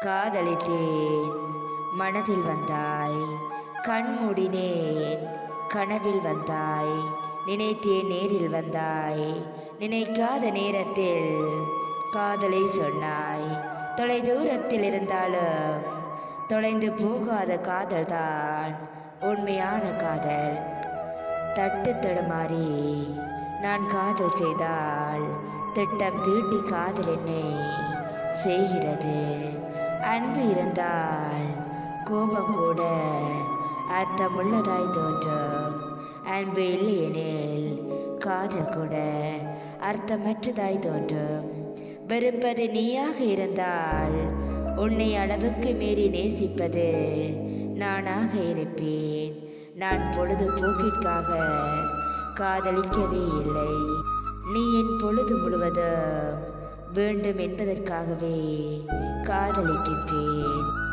காதலித்தேன். மனதில் வந்தாய். கண்மூடினேன். கனவில் வந்தாய். நினைத்தேன் நேரில் வந்தாய். நினைக்காத நேரத்தில் காதலை சொன்னாய். தொலை தூரத்தில் இருந்தாலும் தொலைந்து போகாத காதல் தான் உண்மையான காதல். தட்டு தடுமாறி நான் காதல் செய்தால் திட்டம் தீட்டி காதல் என்னை செய்கிறது. அன்பு இருந்தால் கோபம் கூட அர்த்தமுள்ளதாய் தோன்றும். அன்பு இல்லையெனில் காதல் கூட அர்த்தமற்றதாய் தோன்றும். வெறுப்பது நீயாக இருந்தால் உன்னை அளவுக்கு மீறி நேசிப்பது நானாக இருப்பேன். நான் பொழுதுபோக்கிற்காக காதலிக்கவே இல்லை. நீ என் பொழுது முழுவதும் வேண்டும் என்பதற்காகவே Fidelity Day.